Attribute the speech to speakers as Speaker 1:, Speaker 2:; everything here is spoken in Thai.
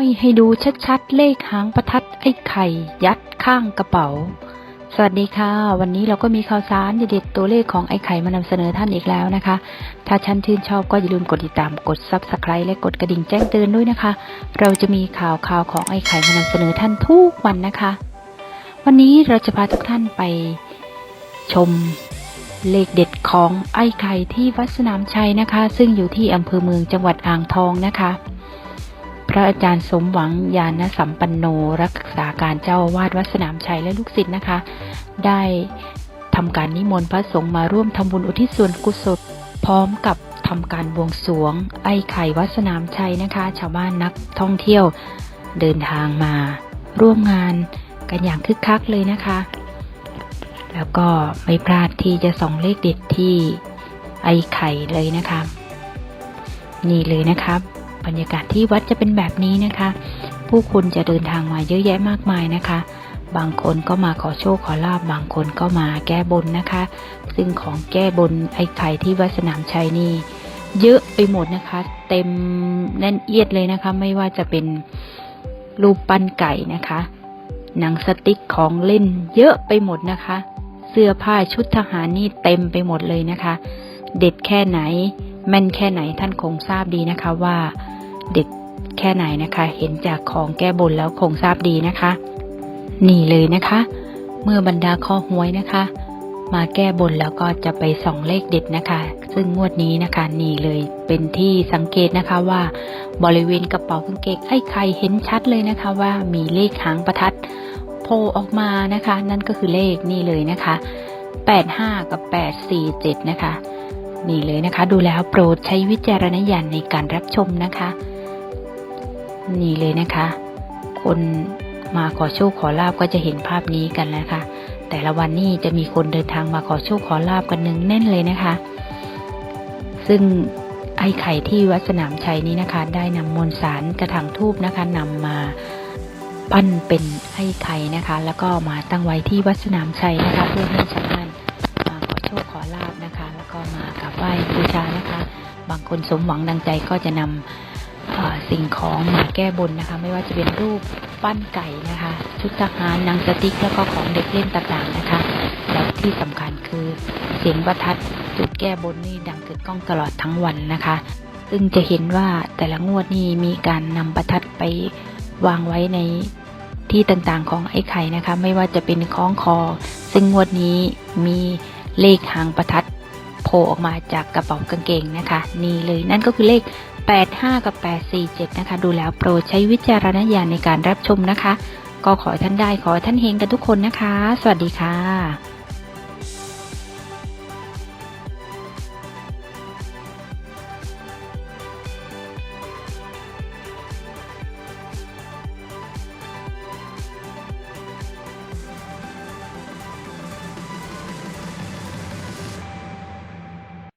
Speaker 1: ห้อยให้ดูชัดๆ เลขหางประทัดไอ้ไข่ ยัดข้างกระเป๋า สวัสดีค่ะ วันนี้เราก็มีข่าวสารเด็ดๆตัวเลขของไอ้ไข่มานำเสนอท่านอีกแล้วนะคะ ถ้าท่านชื่นชอบก็อย่าลืมกดติดตามกด subscribe และกดกระดิ่งแจ้งเตือนด้วยนะคะ เราจะมีข่าวข่าวของไอ้ไข่มานำเสนอท่านทุกวันนะคะ วันนี้เราจะพาทุกท่านไปชมเลขเด็ดของไอ้ไข่ที่วัดสนามชัยนะคะ ซึ่งอยู่ที่อำเภอเมืองจังหวัดอ่างทองนะคะ ระอาจารย์สมหวังยานสัมปันโนรักษาการเจ้าอาวาดวัดสนามชัยและลูกศิษย์นะคะ ได้ทำการนิมนต์พระสงฆ์มาร่วมทำบุญอุทิศส่วนกุศลพร้อมกับทำการบวงสรวง ไอ้ไข่วัดสนามชัยนะคะ ชาวบ้านนักท่องเที่ยวเดินทางมาร่วมงานกันอย่างคึกคักเลยนะคะ แล้วก็ไม่พลาดที่จะส่องเลขเด็ดที่ไอ้ไข่เลยนะคะ นี่เลยนะครับ บรรยากาศที่วัดจะเป็นแบบนี้นะคะ ผู้คนจะเดินทางมาเยอะแยะมากมายนะคะ บางคนก็มาขอโชคขอลาบบางคนก็มาแก้บนนะคะ ซึ่งของแก้บนไอ้ไข่ที่วัดสนามชัยนี่เยอะไปหมดนะคะ เต็มแน่นเอียดเลยนะคะ ไม่ว่าจะเป็นรูปปั้นไก่นะคะหนังสติ๊กของเล่นเยอะไปหมดนะคะ เสื้อผ้าชุดทหารนี่เต็มไปหมดเลยนะคะ เด็ดแค่ไหน แม่นแค่ไหนท่านคงทราบดีนะคะว่า เด็ดแค่ไหนนะคะ เห็นจากของแก้บนแล้วคงทราบดีนะคะ นี่เลยนะคะ เมื่อบรรดาคอหวยนะคะ มาแก้บนแล้วก็จะไปส่องเลขเด็ดนะคะ ซึ่งงวดนี้นะคะ นี่เลยเป็นที่สังเกตนะคะว่า บริเวณกระเป๋ากางเกงไอ้ไข่เห็นชัดเลยนะคะว่ามีเลขหางประทัดโผล่ออกมานะคะ นั่นก็คือเลขนี่เลยนะคะ 85 กับ 847 นะคะ นี่เลยนะคะ ดูแล้วโปรดใช้วิจารณญาณในการรับชมนะคะ นี่เลยนะคะ คนมาขอโชคขอลาบก็จะเห็นภาพนี้กันนะคะ แต่ละวันนี้จะมีคนเดินทางมาขอโชคขอลาบกันหนึ่งแน่นเลยนะคะ ซึ่งไอ้ไข่ที่วัดสนามชัยนี้นะคะ ได้นำมวลสารกระถางทูบนะคะนำมาปั้นเป็นไอ้ไข่นะคะ แล้วก็มาตั้งไว้ที่วัดสนามชัยนะคะ เพื่อให้ชาวบ้านมาขอโชคขอลาบนะคะ แล้วก็มากราบไหว้บูชานะคะ บางคนสมหวังดังใจก็จะนำ สิ่งของมาแก้บนนะคะ ไม่ว่าจะเป็นรูปปั้นไก่นะคะ ชุดทหารนังสติ๊กแล้วก็ของเด็กเล่นต่างๆนะคะ แล้วที่สำคัญคือเสียงประทัดจุดแก้บนนี่ดังกึกก้องตลอดทั้งวันนะคะ ซึ่งจะเห็นว่าแต่ละงวดนี่มีการนำประทัดไปวางไว้ในที่ต่างๆของไอ้ไข่นะคะ ไม่ว่าจะเป็นคล้องคอ ซึ่งงวดนี้มีเลขหางประทัด ล่ออกมาจากกระเป๋ากางเกงนะคะ นี่เลยนั่นก็คือเลข 85 กับ 847 นะคะ ดูแล้วโปรดใช้วิจารณญาณในการรับชมนะคะ ก็ขอท่านได้ขอท่านเฮงกันทุกคนนะคะ สวัสดีค่ะ